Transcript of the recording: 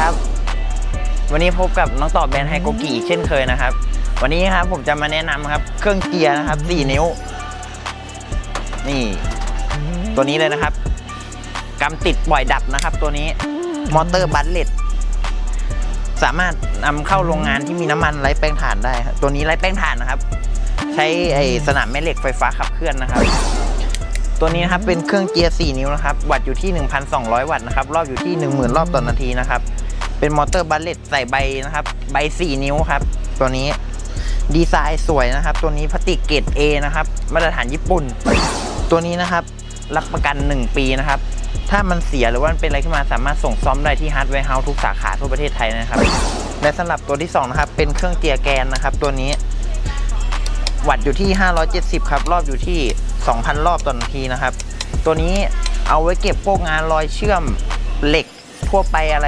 ครับ วันนี้พบกับน้องต่อแบรนด์ไฮโกกิอีกเช่นเคยนะครับ วันนี้ครับผมจะมาแนะนำครับ เครื่องเกียร์นะครับ 4 นิ้ว นี่ ตัวนี้เลยนะครับกำติดปล่อยดับนะครับ ตัวนี้มอเตอร์บัลเลตสามารถนำเข้าโรงงานที่มีน้ำมันไร้แป้งถ่านได้ครับตัวนี้ไร้แป้งถ่านนะครับ ใช้ไอสนามแม่เหล็กไฟฟ้าขับเคลื่อนนะครับตัวนี้นะครับเป็นเครื่องเกียร์ 4 นิ้วนะครับ วัตต์อยู่ที่ 1,200 วัตต์นะครับ รอบอยู่ที่ 10,000 รอบต่อนาทีนะครับ เป็นมอเตอร์บัลเลตใส่ใบนะครับ ใบ 4 นิ้วครับ ตัวนี้ดีไซน์สวยนะครับ ตัวนี้พลาสติกเกรด A นะครับ มาตรฐานญี่ปุ่น ตัวนี้นะครับ รับประกัน 1 ปีนะครับ ถ้ามันเสียหรือว่ามันเป็นอะไรขึ้นมาสามารถส่งซ่อมได้ที่ฮาร์ดแวร์เฮาส์ทุกสาขาทั่วประเทศไทยนะครับ และสำหรับตัวที่ 2 นะครับ เป็นเครื่องเกียร์แกนนะครับ ตัวนี้ วัตต์อยู่ที่ 570 ครับ รอบอยู่ที่ 2,000 รอบต่อนาทีนะครับ ตัวนี้เอาไว้เก็บพวกงานรอยเชื่อมเหล็กทั่วไปอะไร